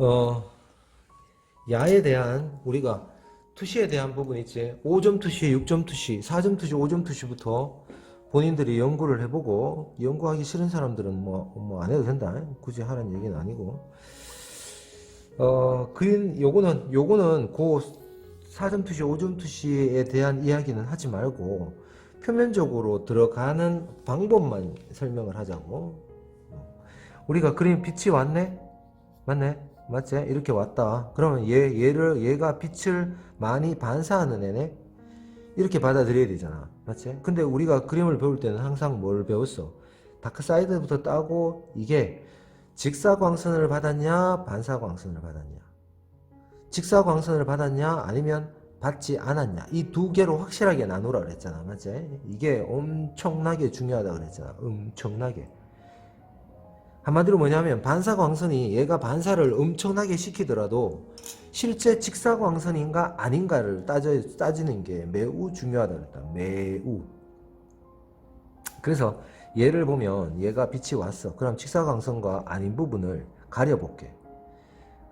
자, 어, 야에 대한 우리가 투시에 대한 부분 있지. 5점 투시, 6점 투시, 4점 투시, 5점 투시부터 본인들이 연구를 해보고 연구하기 싫은 사람들은 뭐뭐안 해도 된다. 굳이 하라는 얘기는 아니고. 어, 그 요거는 요거는 고 4점 투시, 5점 투시에 대한 이야기는 하지 말고 표면적으로 들어가는 방법만 설명을 하자고. 우리가 그림 빛이 왔네? 맞네? 맞지? 이렇게 왔다. 그러면 얘, 얘를, 얘가 빛을 많이 반사하는 애네? 이렇게 받아들여야 되잖아. 맞지? 근데 우리가 그림을 배울 때는 항상 뭘 배웠어? 다크사이드부터 따고 이게 직사광선을 받았냐? 반사광선을 받았냐? 직사광선을 받았냐? 아니면 받지 않았냐? 이 두 개로 확실하게 나누라 그랬잖아. 맞지? 이게 엄청나게 중요하다 그랬잖아. 엄청나게. 한마디로 뭐냐면 반사광선이 얘가 반사를 엄청나게 시키더라도 실제 직사광선인가 아닌가를 따져, 따지는 게 매우 중요하다 그랬다. 매우. 그래서 얘를 보면 얘가 빛이 왔어. 그럼 직사광선과 아닌 부분을 가려볼게.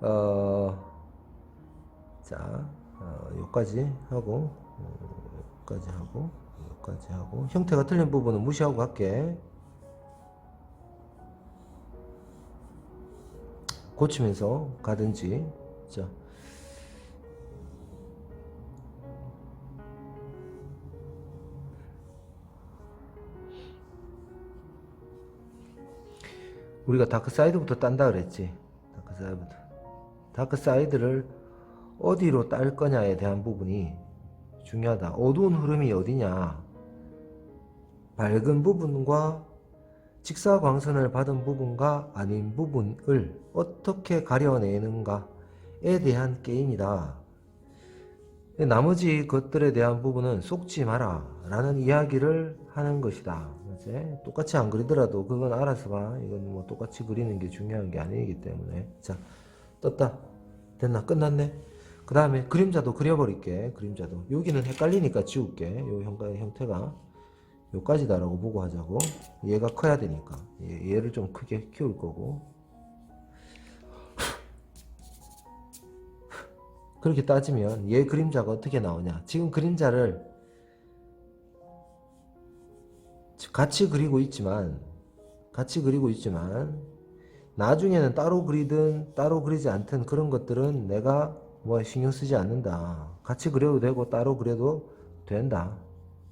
어, 자, 어, 여기까지 하고, 어, 여기까지 하고, 여기까지 하고, 형태가 틀린 부분은 무시하고 갈게. 고치면서 가든지. 자. 우리가 다크 사이드부터 딴다 그랬지. 다크 사이드부터. 다크 사이드를 어디로 딸 거냐에 대한 부분이 중요하다. 어두운 흐름이 어디냐? 밝은 부분과 직사광선을 받은 부분과 아닌 부분을 어떻게 가려내는가에 대한 게임이다. 나머지 것들에 대한 부분은 속지 마라 라는 이야기를 하는 것이다. 맞지? 똑같이 안 그리더라도 그건 알아서 봐. 이건 뭐 똑같이 그리는 게 중요한 게 아니기 때문에. 자, 떴다. 됐나? 끝났네? 그 다음에 그림자도 그려버릴게. 그림자도. 여기는 헷갈리니까 지울게. 요 형태가. 요까지다라고 보고 하자고. 얘가 커야 되니까. 얘, 얘를 좀 크게 키울 거고. 그렇게 따지면 얘 그림자가 어떻게 나오냐. 지금 그림자를 같이 그리고 있지만 같이 그리고 있지만 나중에는 따로 그리든 따로 그리지 않든 그런 것들은 내가 뭐 신경 쓰지 않는다. 같이 그려도 되고 따로 그려도 된다.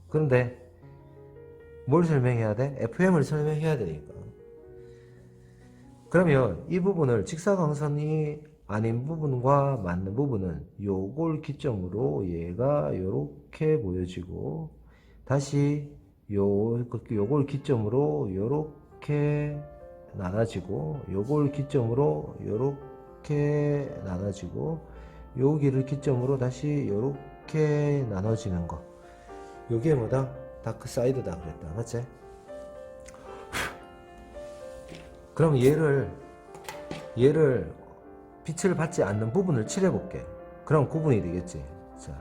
그런데 뭘 설명해야 돼? FM을 설명해야 되니까. 그러면 이 부분을 직사광선이 아닌 부분과 맞는 부분은 요걸 기점으로 얘가 요렇게 보여지고 다시 요 요걸 기점으로 요렇게 나눠지고 요걸 기점으로 요렇게 나눠지고 여기를 기점으로 다시 요렇게 나눠지는 거 요게 뭐다? 다크 사이드다 그랬다. 맞지? 그럼 얘를 얘를 빛을 받지 않는 부분을 칠해 볼게. 그럼 구분이 되겠지. 자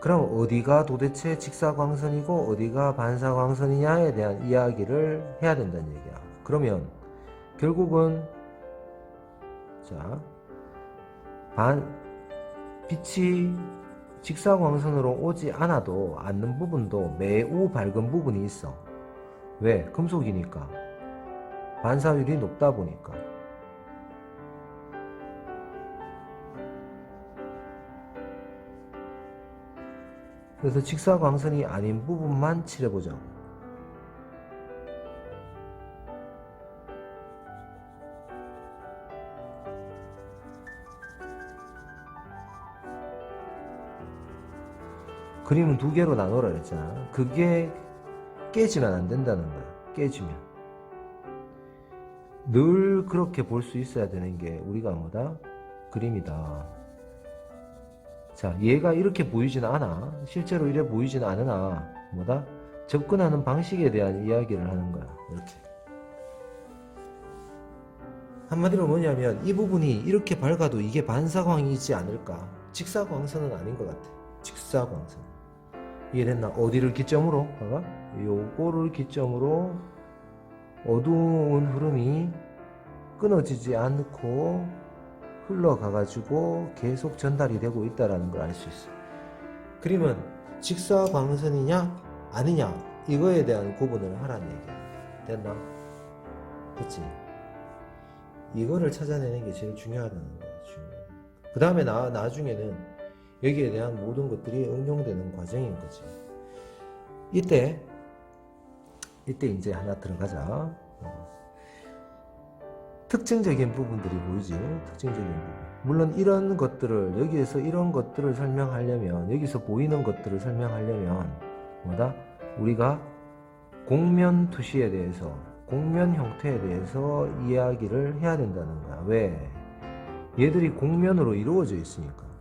그럼 어디가 도대체 직사광선이고 어디가 반사광선이냐에 대한 이야기를 해야 된다는 얘기야. 그러면 결국은 자 반, 빛이 직사광선으로 오지 않아도 않는 부분도 매우 밝은 부분이 있어. 왜? 금속이니까. 반사율이 높다 보니까. 그래서 직사광선이 아닌 부분만 칠해보자고. 그림은 두 개로 나눠라 그랬잖아. 그게 깨지면 안 된다는 거야. 깨지면. 늘 그렇게 볼 수 있어야 되는 게 우리가 뭐다? 그림이다. 자, 얘가 이렇게 보이진 않아. 실제로 이래 보이진 않으나, 뭐다? 접근하는 방식에 대한 이야기를 하는 거야. 이렇게. 한마디로 뭐냐면, 이 부분이 이렇게 밝아도 이게 반사광이지 않을까? 직사광선은 아닌 것 같아. 직사광선. 이해됐나? 어디를 기점으로? 봐봐. 요거를 기점으로 어두운 흐름이 끊어지지 않고 흘러가가지고 계속 전달이 되고 있다라는 걸 알 수 있어. 그림은 직사광선이냐 아니냐 이거에 대한 구분을 하라는 얘기야. 됐나? 됐지? 이거를 찾아내는 게 제일 중요하다는 거야. 그 다음에 나 나중에는 여기에 대한 모든 것들이 응용되는 과정인 거지. 이때 이때 이제 하나 들어가자. 어. 특징적인 부분들이 보이지. 특징적인 부분. 물론 이런 것들을 여기에서 이런 것들을 설명하려면 여기서 보이는 것들을 설명하려면 뭐다? 우리가 공면 투시에 대해서 공면 형태에 대해서 이야기를 해야 된다는 거야. 왜? 얘들이 공면으로 이루어져 있으니까.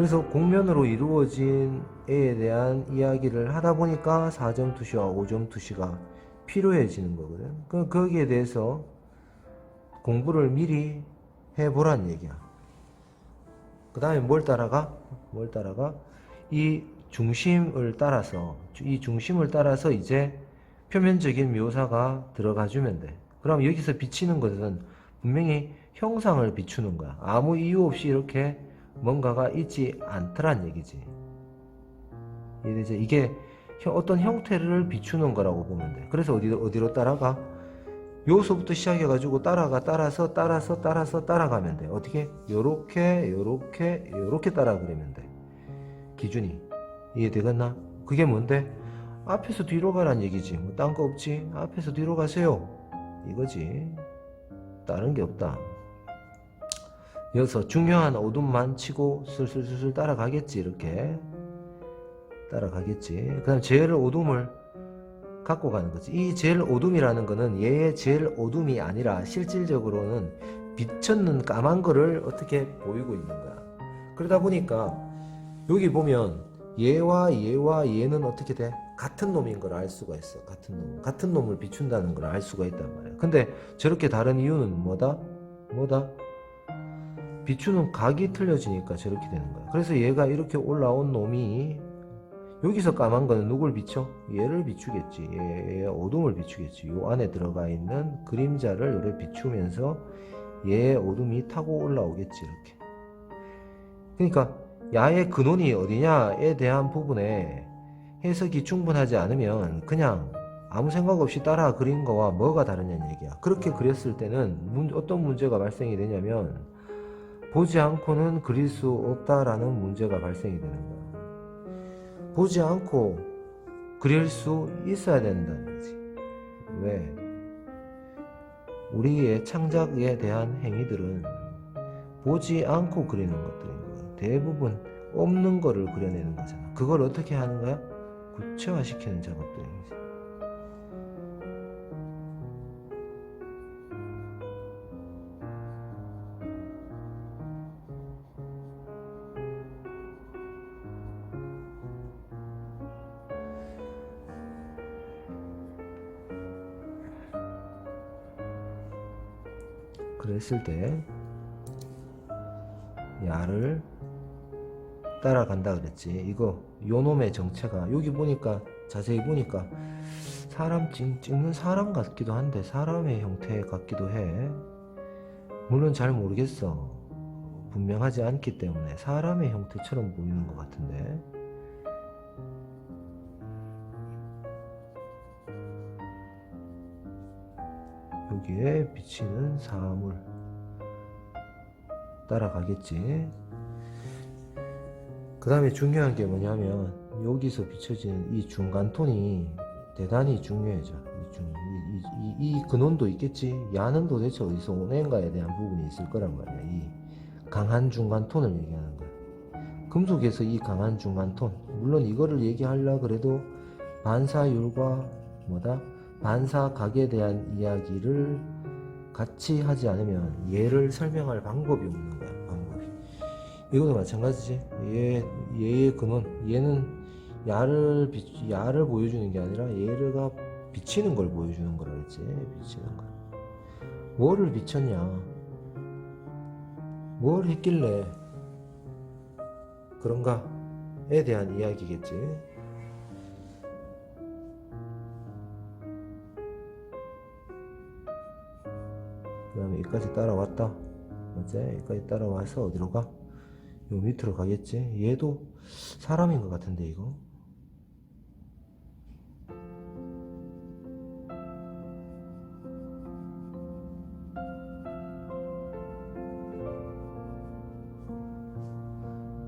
그래서 공면으로 이루어진 애에 대한 이야기를 하다 보니까 4점 투시와 5점 투시가 필요해지는 거거든. 그, 거기에 대해서 공부를 미리 해보란 얘기야. 그 다음에 뭘 따라가? 뭘 따라가? 이 중심을 따라서, 이 중심을 따라서 이제 표면적인 묘사가 들어가 주면 돼. 그럼 여기서 비치는 것은 분명히 형상을 비추는 거야. 아무 이유 없이 이렇게 뭔가가 있지 않더란 얘기지. 이해되죠? 이게 형- 어떤 형태를 비추는 거라고 보면 돼. 그래서 어디로, 어디로 따라가? 요소부터 시작해가지고 따라가, 따라서, 따라서, 따라서 따라가면 돼. 어떻게? 요렇게, 요렇게, 요렇게 따라 그러면 돼. 기준이. 이해되겠나? 그게 뭔데? 앞에서 뒤로 가란 얘기지. 뭐, 딴 거 없지? 앞에서 뒤로 가세요. 이거지. 다른 게 없다. 여기서 중요한 어둠만 치고 슬슬슬슬 따라가겠지 이렇게. 따라가겠지. 그 다음 제일 어둠을 갖고 가는 거지. 이 제일 어둠이라는 거는 얘의 제일 어둠이 아니라 실질적으로는 비쳤는 까만 거를 어떻게 보이고 있는 거야. 그러다 보니까 여기 보면 얘와 얘와 얘는 어떻게 돼? 같은 놈인 걸 알 수가 있어. 같은 놈. 같은 놈을 비춘다는 걸 알 수가 있단 말이야. 근데 저렇게 다른 이유는 뭐다? 뭐다? 비추는 각이 틀려지니까 저렇게 되는 거야. 그래서 얘가 이렇게 올라온 놈이 여기서 까만 거는 누굴 비춰? 얘를 비추겠지. 얘의 어둠을 비추겠지. 요 안에 들어가 있는 그림자를 요래 비추면서 얘의 어둠이 타고 올라오겠지. 이렇게. 그러니까 야의 근원이 어디냐에 대한 부분에 해석이 충분하지 않으면 그냥 아무 생각 없이 따라 그린 거와 뭐가 다르냐는 얘기야. 그렇게 그렸을 때는 문- 어떤 문제가 발생이 되냐면 보지 않고는 그릴 수 없다라는 문제가 발생이 되는 거야. 보지 않고 그릴 수 있어야 된다는 거지. 왜? 우리의 창작에 대한 행위들은 보지 않고 그리는 것들인 거야. 대부분 없는 거를 그려내는 거잖아. 그걸 어떻게 하는 거야? 구체화시키는 작업들인 거지. 그랬을 때 야를 따라간다 그랬지. 이거 요놈의 정체가 여기 보니까 자세히 보니까 사람 찍, 찍는 사람 같기도 한데 사람의 형태 같기도 해. 물론 잘 모르겠어. 분명하지 않기 때문에 사람의 형태처럼 보이는 것 같은데. 여기에 비치는 사물 따라가겠지. 그 다음에 중요한 게 뭐냐면 여기서 비춰지는 이 중간 톤이 대단히 중요해져. 이, 중, 이, 이, 이, 이 근원도 있겠지. 야는 도대체 어디서 오는가에 대한 부분이 있을 거란 말이야. 이 강한 중간 톤을 얘기하는 거야. 금속에서 이 강한 중간 톤. 물론 이거를 얘기하려 그래도 반사율과 뭐다? 반사각에 대한 이야기를 같이 하지 않으면 얘를 설명할 방법이 없는 거야. 방법이. 이것도 마찬가지지. 얘 얘의 근원. 얘는 야를 비, 야를 보여주는 게 아니라 얘가 비치는 걸 보여주는 거라 했지. 비치는 걸. 뭐를 비쳤냐? 뭘 했길래 그런가에 대한 이야기겠지. 여기까지 따라왔다. 이제 여기까지 따라와서 어디로 가? 요 밑으로 가겠지. 얘도 사람인 것 같은데 이거.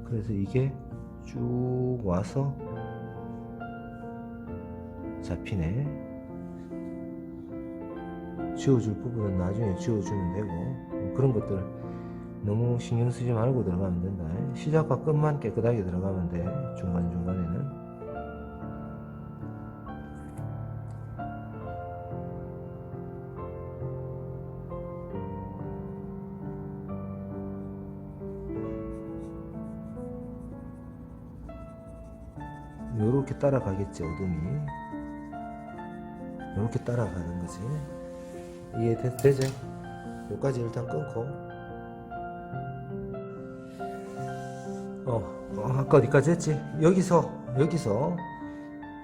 그래서 이게 쭉 와서 잡히네. 지워줄 부분은 나중에 지워주면 되고 뭐 그런 것들 너무 신경 쓰지 말고 들어가면 된다. 시작과 끝만 깨끗하게 들어가면 돼. 중간 중간에는. 요렇게 따라가겠지 어둠이 요렇게 따라가는 거지 이해 되, 되죠? 여기까지 일단 끊고 어, 어, 아까 어디까지 했지? 여기서 여기서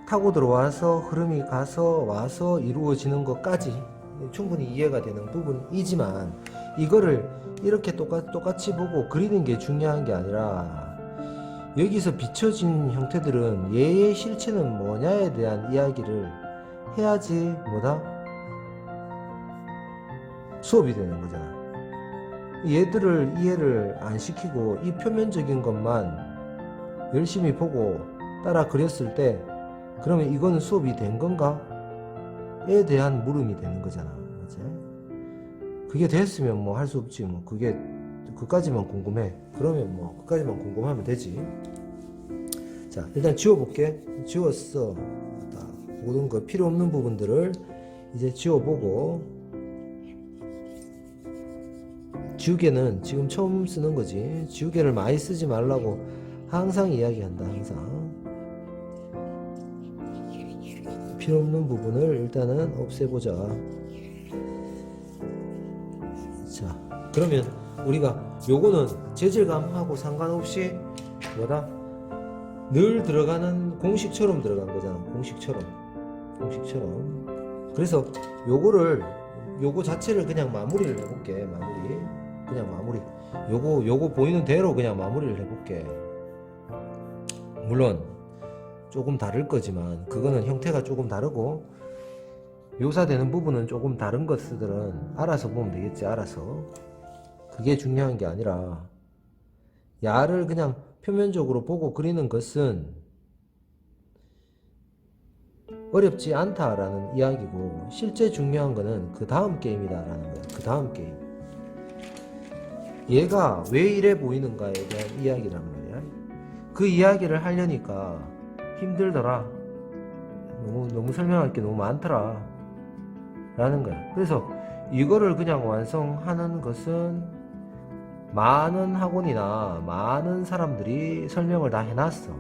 타고 들어와서 흐름이 가서 와서 이루어지는 것까지 충분히 이해가 되는 부분이지만 이거를 이렇게 똑같, 똑같이 보고 그리는 게 중요한 게 아니라 여기서 비춰진 형태들은 얘의 실체는 뭐냐에 대한 이야기를 해야지 뭐다? 수업이 되는 거잖아. 얘들을 이해를 안 시키고 이 표면적인 것만 열심히 보고 따라 그렸을 때 그러면 이거는 수업이 된 건가? 에 대한 물음이 되는 거잖아. 맞지? 그게 됐으면 뭐 할 수 없지. 뭐 그게 그까지만 궁금해. 그러면 뭐 그까지만 궁금하면 되지. 자, 일단 지워볼게. 지웠어. 다 모든 거 필요 없는 부분들을 이제 지워보고 지우개는 지금 처음 쓰는 거지. 지우개를 많이 쓰지 말라고 항상 이야기한다. 항상. 필요 없는 부분을 일단은 없애보자. 자, 그러면 우리가 요거는 재질감하고 상관없이 뭐다? 늘 들어가는 공식처럼 들어간 거잖아. 공식처럼. 공식처럼. 그래서 요거를 요거 자체를 그냥 마무리를 해볼게. 마무리. 그냥 마무리. 요거 요거 보이는 대로 그냥 마무리를 해볼게. 물론 조금 다를 거지만 그거는 형태가 조금 다르고 묘사되는 부분은 조금 다른 것들은 알아서 보면 되겠지. 알아서. 그게 중요한 게 아니라 야를 그냥 표면적으로 보고 그리는 것은 어렵지 않다라는 이야기고 실제 중요한 거는 그 다음 게임이다라는 거야. 그 다음 게임. 얘가 왜 이래 보이는가에 대한 이야기란 말이야. 그 이야기를 하려니까 힘들더라. 너무 너무 설명할 게 너무 많더라. 라는 거야. 그래서 이거를 그냥 완성하는 것은 많은 학원이나 많은 사람들이 설명을 다 해놨어.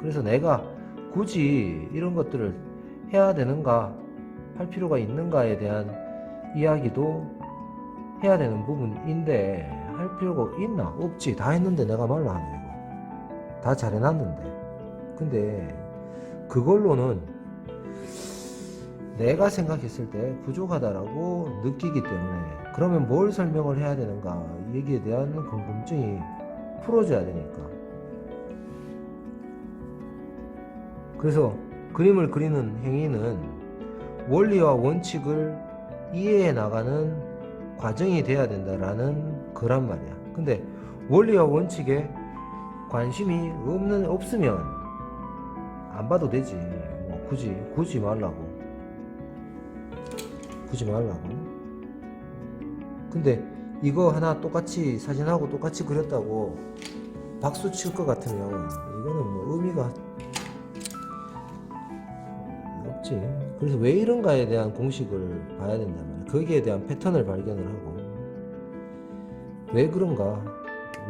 그래서 내가 굳이 이런 것들을 해야 되는가, 할 필요가 있는가에 대한 이야기도 해야 되는 부분인데, 할 필요가 있나? 없지. 다 했는데 내가 말라 하는 거고. 다 잘해놨는데. 근데, 그걸로는 내가 생각했을 때 부족하다라고 느끼기 때문에 그러면 뭘 설명을 해야 되는가 여기에 대한 궁금증이 풀어져야 되니까 그래서 그림을 그리는 행위는 원리와 원칙을 이해해 나가는 과정이 돼야 된다라는 거란 말이야. 근데 원리와 원칙에 관심이 없는 없으면 안 봐도 되지. 뭐 굳이 굳이 말라고. 굳이 말라고. 근데 이거 하나 똑같이 사진하고 똑같이 그렸다고 박수 칠 것 같으면 이거는 뭐 의미가 없지. 그래서 왜 이런가에 대한 공식을 봐야 말이야. 거기에 대한 패턴을 발견을 하고 왜 그런가?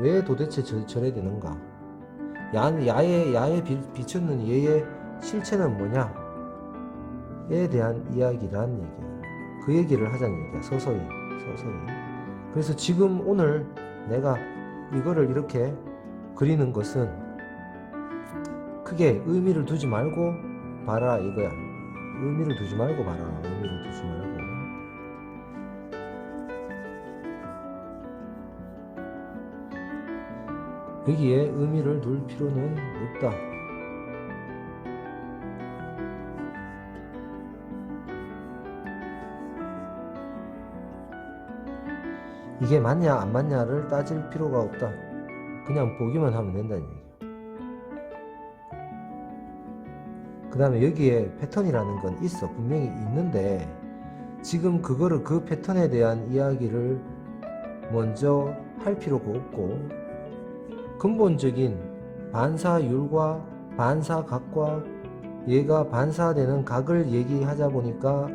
왜 도대체 저, 저래 되는가? 야, 야에 야에 비, 비쳤는 얘의 실체는 뭐냐? 에 대한 이야기란 얘기야. 그 얘기를 하자는 얘기야. 서서히, 서서히. 그래서 지금 오늘 내가 이거를 이렇게 그리는 것은 크게 의미를 두지 말고 봐라 이거야. 의미를 두지 말고 봐라. 의미를 두지 말고. 여기에 의미를 둘 필요는 없다. 이게 맞냐 안 맞냐를 따질 필요가 없다. 그냥 보기만 하면 된다니. 그 다음에 여기에 패턴이라는 건 있어. 분명히 있는데, 지금 그거를 그 패턴에 대한 이야기를 먼저 할 필요가 없고, 근본적인 반사율과 반사각과 얘가 반사되는 각을 얘기하자 보니까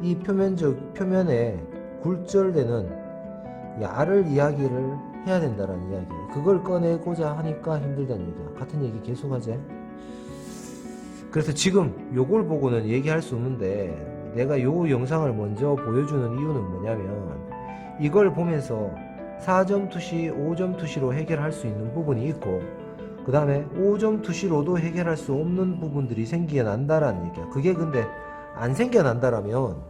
이 표면적, 표면에 굴절되는 야를 이야기를 해야 된다는 이야기예요. 그걸 꺼내고자 하니까 힘들다는 얘기야. 같은 얘기 계속하지. 그래서 지금 요걸 보고는 얘기할 수 없는데 내가 요 영상을 먼저 보여주는 이유는 뭐냐면 이걸 보면서 4점 투시, 5점 투시로 해결할 수 있는 부분이 있고 그 다음에 5점 투시로도 해결할 수 없는 부분들이 생겨난다라는 얘기야. 그게 근데 안 생겨난다라면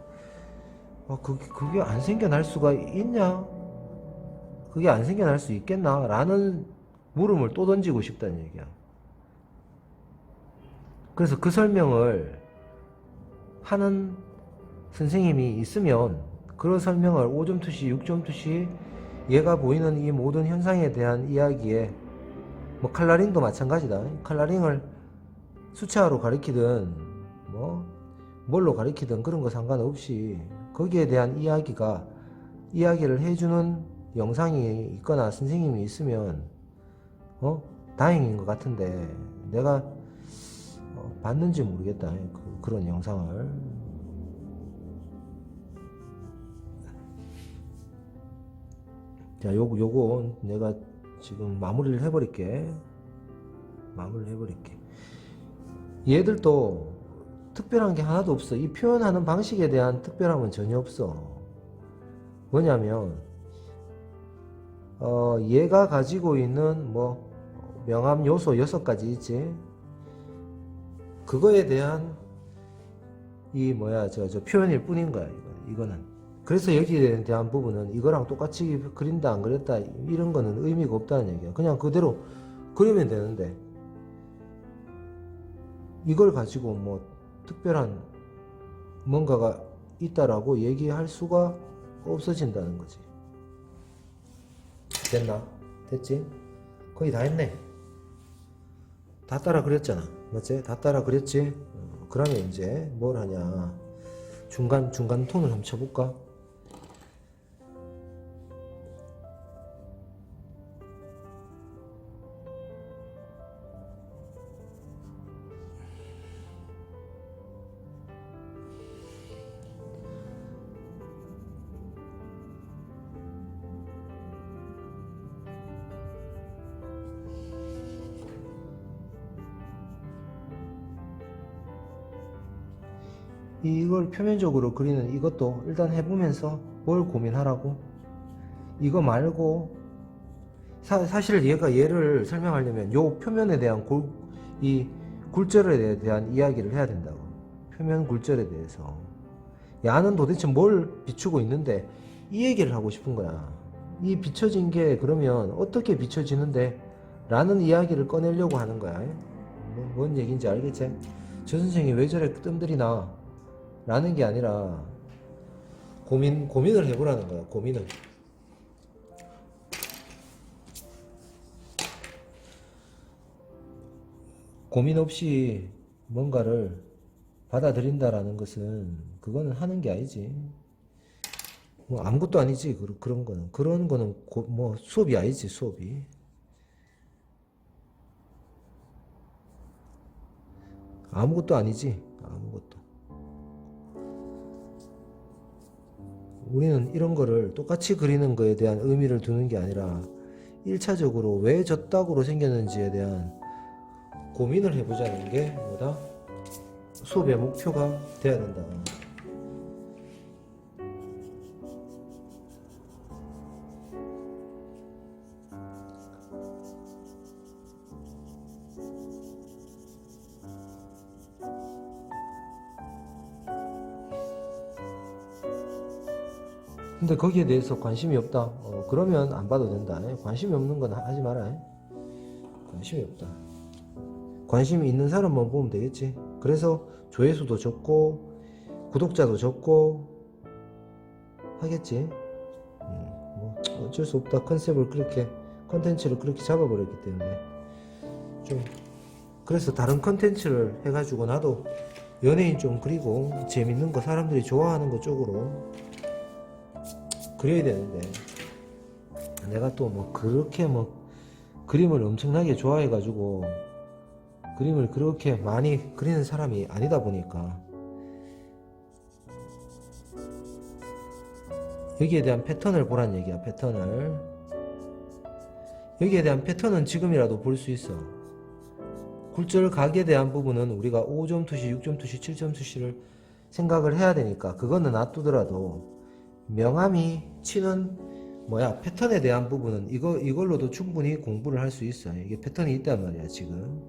어, 그게, 그게 안 생겨날 수가 있냐? 그게 안 생겨날 수 있겠나? 라는 물음을 또 던지고 싶다는 얘기야. 그래서 그 설명을 하는 선생님이 있으면 그런 설명을 5점 투시, 6점 투시 얘가 보이는 이 모든 현상에 대한 이야기에 뭐 칼라링도 마찬가지다. 칼라링을 수채화로 가리키든 뭐 뭘로 가리키든 그런 거 상관없이 거기에 대한 이야기가 이야기를 해주는 영상이 있거나 선생님이 있으면 어 다행인 것 같은데 내가 어, 봤는지 모르겠다. 그, 그런 영상을. 자 요거 요거 내가 지금 마무리를 해버릴게. 마무리를 해버릴게. 얘들도 특별한 게 하나도 없어. 이 표현하는 방식에 대한 특별함은 전혀 없어. 뭐냐면 어 얘가 가지고 있는 뭐 명암 요소 여섯 가지 있지 그거에 대한 이 뭐야 저 저 표현일 뿐인 거야 이거. 이거는. 그래서 여기에 대한 부분은 이거랑 똑같이 그린다 안 그렸다 이런 거는 의미가 없다는 얘기야. 그냥 그대로 그리면 되는데. 이걸 가지고 뭐 특별한 뭔가가 있다라고 얘기할 수가 없어진다는 거지. 됐나? 됐지? 거의 다 했네. 다 따라 그렸잖아 맞지? 다 따라 그렸지? 어, 그러면 이제 뭘 하냐 중간 중간 톤을 한번 쳐볼까? 이걸 표면적으로 그리는 이것도 일단 해보면서 뭘 고민하라고? 이거 말고 사, 사실 얘가 얘를 설명하려면 요 표면에 대한 골, 이 굴절에 대한 이야기를 해야 된다고. 표면 굴절에 대해서. 야는 도대체 뭘 비추고 있는데 이 얘기를 하고 싶은 거야. 이 비춰진 게 그러면 어떻게 비춰지는데 라는 이야기를 꺼내려고 하는 거야. 뭐, 뭔 얘기인지 알겠지? 저 선생이 왜 저래 뜸들이나 라는 게 아니라 고민 고민을 해보라는 거야 고민을. 고민 없이 뭔가를 받아들인다라는 것은 그거는 하는 게 아니지. 뭐 아무것도 아니지 그- 그런 거는. 그런 거는 고- 뭐 수업이 아니지 수업이. 아무것도 아니지 아무것도 우리는 이런 거를 똑같이 그리는 거에 대한 의미를 두는 게 아니라 1차적으로 왜 저따구로 생겼는지에 대한 고민을 해보자는 게 뭐다? 수업의 목표가 돼야 된다. 근데 거기에 대해서 관심이 없다. 어, 그러면 안 봐도 된다. 관심이 없는 건 하지 마라. 관심이 없다. 관심이 있는 사람만 보면 되겠지. 그래서 조회수도 적고 구독자도 적고 하겠지. 음, 뭐 어쩔 수 없다. 컨셉을 그렇게 컨텐츠를 그렇게 잡아버렸기 때문에 좀 그래서 다른 컨텐츠를 해가지고 나도 연예인 좀 그리고 재밌는 거 사람들이 좋아하는 거 쪽으로 그려야 되는데. 내가 또 뭐 그렇게 뭐 그림을 엄청나게 좋아해가지고 그림을 그렇게 많이 그리는 사람이 아니다 보니까. 여기에 대한 패턴을 보란 얘기야 패턴을. 여기에 대한 패턴은 지금이라도 볼 수 있어. 굴절 각에 대한 부분은 우리가 5점 투시, 6점 투시, 7점 투시를 생각을 해야 되니까 그거는 놔두더라도 명암이 치는 뭐야 패턴에 대한 부분은 이거 이걸로도 충분히 공부를 할 수 있어. 이게 패턴이 있단 말이야 지금.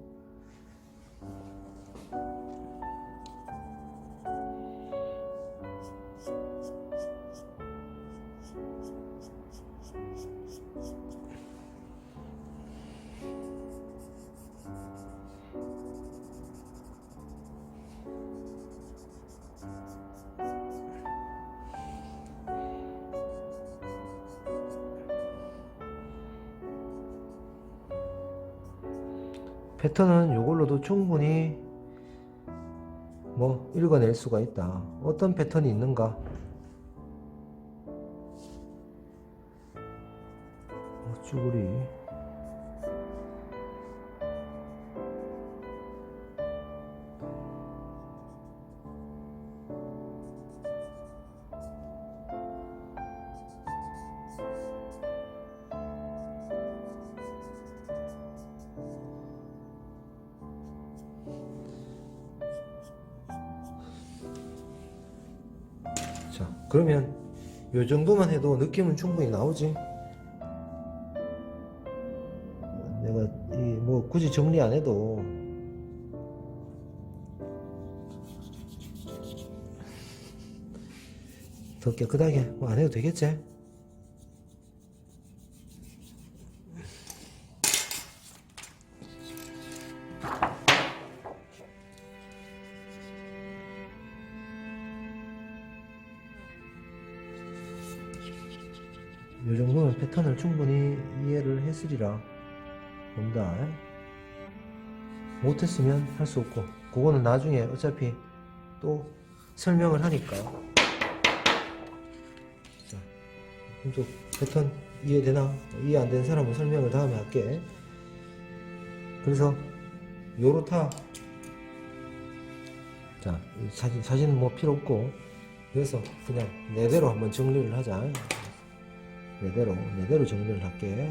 패턴은 이걸로도 충분히 뭐 읽어낼 수가 있다. 어떤 패턴이 있는가? 어, 쭈구리. 그러면 요 정도만 해도 느낌은 충분히 나오지. 내가 이 뭐 굳이 정리 안 해도 더 깨끗하게 뭐 안 해도 되겠지? 정도면 패턴을 충분히 이해를 했으리라 본다. 못했으면 할 수 없고, 그거는 나중에 어차피 또 설명을 하니까. 자, 또 패턴 이해되나? 이해 안 되는 사람은 설명을 다음에 할게. 그래서 요렇다. 자, 이 사진 사진은 뭐 필요 없고, 그래서 그냥 내대로 한번 정리를 하자. 내대로 내대로 정리를 할게.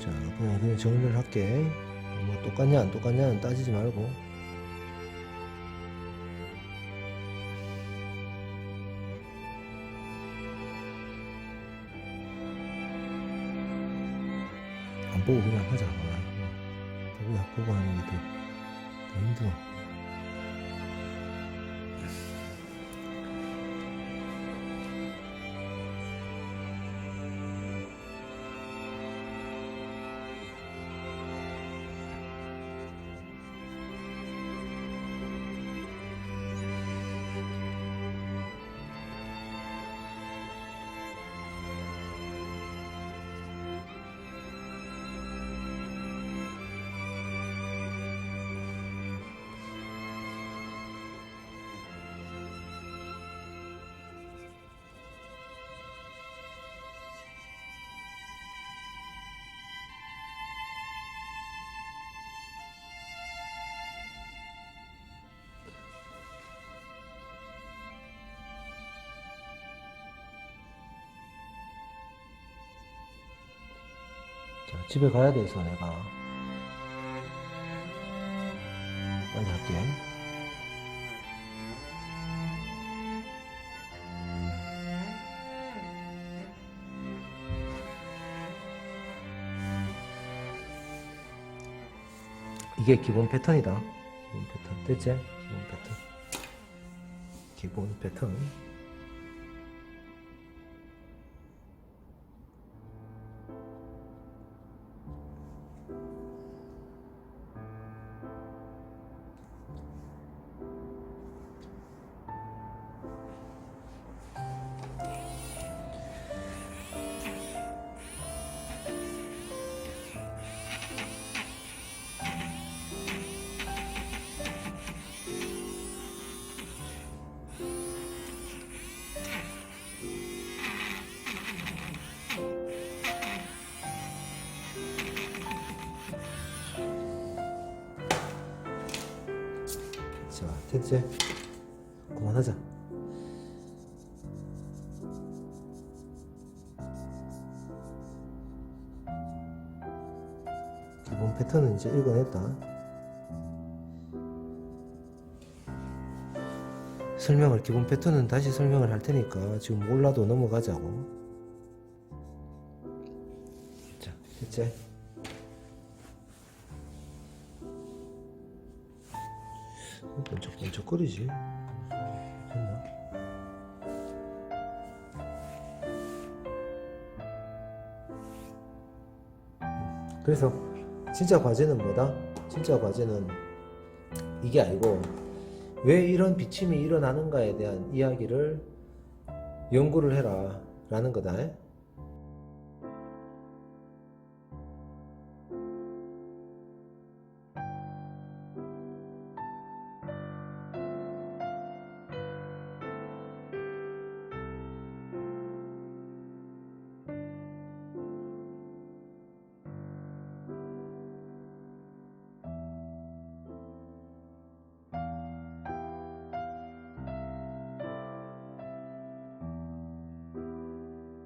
자, 그냥 그냥 정리를 할게. 뭐 똑같냐 안 똑같냐는 따지지 말고. 안 보고 그냥 하자. 아, 보고 보고 하는 게 더, 더 힘들어. 집에 가야 돼서 내가 빨리 할게. 이게 기본 패턴이다. 기본 패턴. 됐지? 기본 패턴. 기본 패턴. 됐지? 그만하자. 기본 패턴은 이제 읽어냈다. 설명을 기본 패턴은 다시 설명을 할 테니까 지금 몰라도 넘어가자고. 자, 됐지? 어, 번쩍번쩍거리지? 됐나? 음, 그래서 진짜 과제는 뭐다? 진짜 과제는 이게 아니고 왜 이런 비침이 일어나는가에 대한 이야기를 연구를 해라 라는 거다.